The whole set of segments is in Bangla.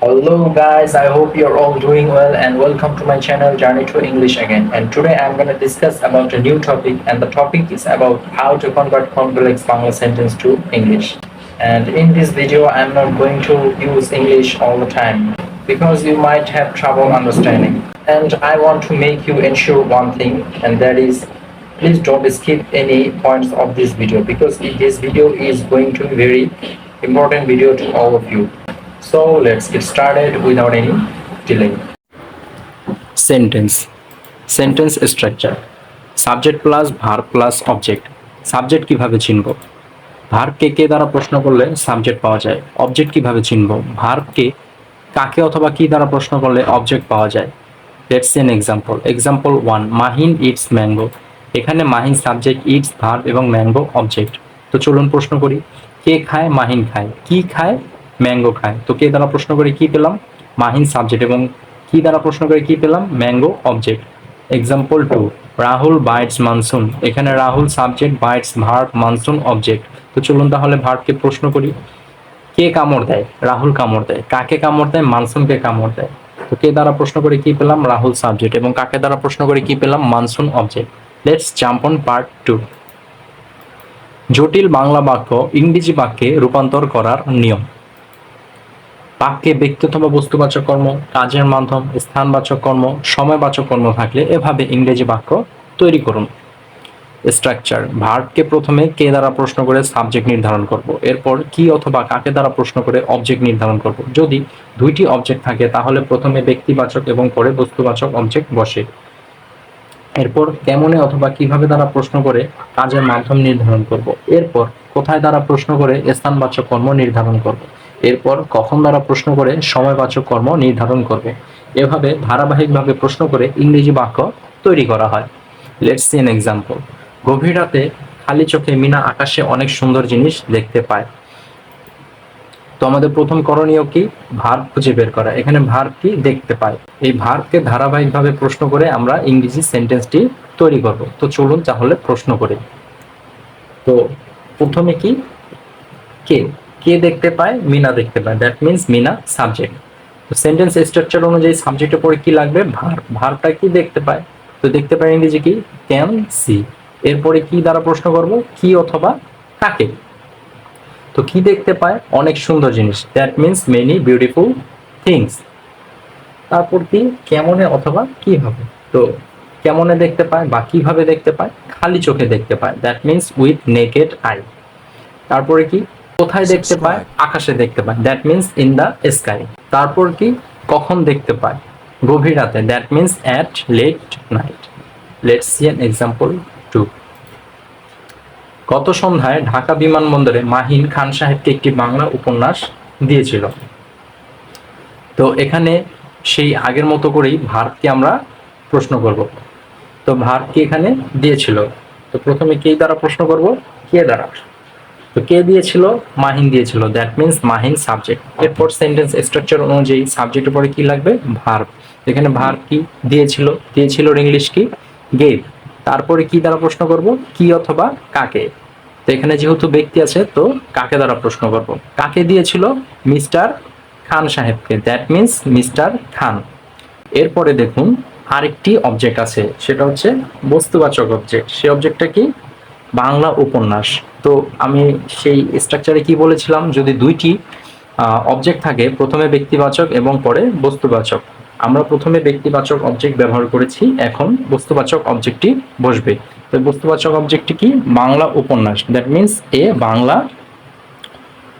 Hello guys, I hope you're all doing well and welcome to my channel Journey to English again. And today I'm going to discuss about a new topic and the topic is about how to convert complex Bangla sentence to English. And in this video I'm not going to use English all the time because you might have trouble understanding. And I want to make you ensure one thing and that is please don't skip any points of this video because this video is going to be very important video to all of you. So, let's get started without any delay. Sentence sentence structure subject plus verb plus object subject কীভাবে চিনব? ভার্বকে কে দ্বারা প্রশ্ন করলে সাবজেক্ট পাওয়া যায়? অবজেক্ট কীভাবে চিনব? ভার্বকে কাকে অথবা কি দ্বারা প্রশ্ন করলে অবজেক্ট পাওয়া যায়? Let's an example example one Mahin eats mango এখানে মাহিন সাবজেক্ট ইটস ভার্ব এবং ম্যাঙ্গো অবজেক্ট তো চলুন প্রশ্ন করি। কে খায়? মাহিন খায়। কি খায়? ম্যাঙ্গো খায়। তো কে দ্বারা প্রশ্ন করে কি পেলাম? মাহিন সাবজেক্ট এবং কি দ্বারা প্রশ্ন করে কি পেলাম? Mango object example two Rahul bites monsoon এখানে Rahul subject bites verb monsoon object তো চলুন তাহলে ভার্বকে প্রশ্ন করি। কে কামড় দেয়? রাহুল কামড় দেয়। কাকে কামড় দেয়? মানসুনকে কামড় দেয়। তো কে দ্বারা প্রশ্ন করে কি পেলাম? রাহুল সাবজেক্ট এবং কাকে দ্বারা প্রশ্ন করে কি পেলাম? Monsoon object let's jump on part two জটিল বাংলা বাক্য ইংরেজি বাক্যে রূপান্তর করার নিয়ম। বাক্যে ব্যক্তি অথবা বস্তুবাচক কর্ম কাজের মাধ্যম স্থানবাচক কর্ম সময়বাচক কর্ম থাকলে এভাবে ইংরেজি বাক্য তৈরি করুন। স্ট্রাকচার, ভার্বকে প্রথমে কে দ্বারা প্রশ্ন করে সাবজেক্ট নির্ধারণ করব, এরপর কি অথবা কাকে দ্বারা প্রশ্ন করে অবজেক্ট নির্ধারণ করব। যদি দুইটি অবজেক্ট থাকে, তাহলে প্রথমে ব্যক্তিবাচক এবং পরে বস্তুবাচক অবজেক্ট বসে। এরপর কেমনে অথবা কীভাবে দ্বারা প্রশ্ন করে কাজের মাধ্যম নির্ধারণ করব। এরপর কোথায় দ্বারা প্রশ্ন করে স্থানবাচক কর্ম নির্ধারণ করব। এরপর কখন দ্বারা প্রশ্ন করে সময়বাচক কর্ম নির্ধারণ করবে। এভাবে ধারাবাহিকভাবে প্রশ্ন করে ইংরেজি বাক্য তৈরি করা হয়। লেটস সি এন এক্সাম্পল গভীর রাতে খালি চোখে মিনা আকাশে অনেক সুন্দর জিনিস দেখতে পায়। তো আমাদের প্রথম করণীয় কি? ভার্ব খুঁজে বের করা। এখানে ভার্ব কি? দেখতে পায়। এই ভার্বকে ধারাবাহিকভাবে প্রশ্ন করে আমরা ইংরেজি সেন্টেন্সটি তৈরি করব। তো চলুন তাহলে প্রশ্ন করি। তো প্রথমে কি? কে? কে দেখতে পায়? মিনা দেখতে পায়। দ্যাট মিন্স মিনা সাবজেক্ট তো সেন্টেন্স স্ট্রাকচার অনুযায়ী সাবজেক্টের পরে কি লাগবে? ভার ভারটা কি দেখতে পায়? তো দেখতে পায় ইংরেজি কি? ক্যান সি এরপরে কি দ্বারা প্রশ্ন করব? কি অথবা কাকে? তো কি দেখতে পায়? অনেক সুন্দর জিনিস। That means many beautiful things তারপর কি? কেমনে অথবা কীভাবে? তো কেমনে দেখতে পায় বা কীভাবে দেখতে পায়? খালি চোখে দেখতে পায়। That means with naked eye তারপরে কি? কোথায় দেখতে পায়? আকাশে দেখতে পায়। That means in the sky তারপর কি? কখন দেখতে পায়? গভীর রাতে। That means at late night let's see an example two গত সন্ধ্যায় ঢাকা বিমানবন্দরে মাহিন খান সাহেবকে একটি বাংলা উপন্যাস দিয়েছিল। তো এখানে সেই আগের মতো করেই ভারতকে আমরা প্রশ্ন করব। তো ভারতকে এখানে দিয়েছিল? তো প্রথমে কে দ্বারা প্রশ্ন করব? কে দ্বারা? তো কে দিয়েছিল? মাহিন দিয়েছিল। দ্যাট মিন্স মাহিন সাবজেক্ট এরপর সেন্টেন্স স্ট্রাকচার অনুযায়ী সাবজেক্টের পরে কি লাগবে? ভার্ব এখানে ভার্ব কি? দিয়েছিল। দিয়েছিল ইংলিশ কি? গেভ তারপরে কি দ্বারা প্রশ্ন করব? কি অথবা কাকে? তো এখানে যেহেতু ব্যক্তি আছে, তো কাকে দ্বারা প্রশ্ন করব? কাকে দিয়েছিল? মিস্টার খান সাহেবকে। That means mister Khan. এরপরে দেখুন, আরেকটি অবজেক্ট আছে। সেটা হচ্ছে বস্তুবাচক অবজেক্ট সেই অবজেক্টটা কি? বাংলা উপন্যাস। তো আমি সেই স্ট্রাকচারে কি বলেছিলাম? যদি দুইটি অবজেক্ট থাকে, প্রথমে ব্যক্তিবাচক এবং পরে বস্তুবাচক। আমরা প্রথমে ব্যক্তিবাচক অবজেক্ট ব্যবহার করেছি, এখন বস্তুবাচক অবজেক্টটি বসবে। তো বস্তুবাচক অবজেক্টটি কি? বাংলা উপন্যাস। That means a Bangla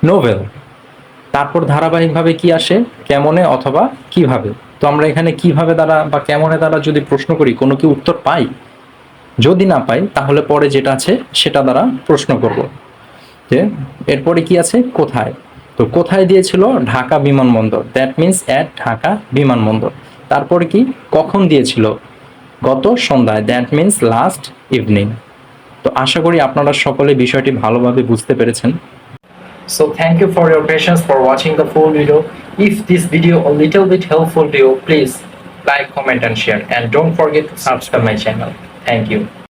novel তারপর ধারাবাহিকভাবে কি আসে? কেমনে অথবা কীভাবে? তো আমরা এখানে কীভাবে দ্বারা বা কেমনে দ্বারা যদি প্রশ্ন করি, কোনো কি উত্তর পাই? যদি না পাই, তাহলে পরে যেটা আছে, সেটা দ্বারা প্রশ্ন করব। যে এরপরে কি আছে? কোথায়? তো কোথায় দিয়েছিল? ঢাকা বিমানবন্দর। দ্যাট মিন্স অ্যাট ঢাকা বিমানবন্দর। তারপরে কি? কখন দিয়েছিল? গত সন্ধ্যায়। দ্যাট মিন্স লাস্ট ইভিনিং তো আশা করি আপনারা সকলে বিষয়টি ভালোভাবে বুঝতে পেরেছেন। So thank you for your patience for watching the full video if this video little bit helpful to you please like comment and share and don't forget to subscribe my channel Thank you.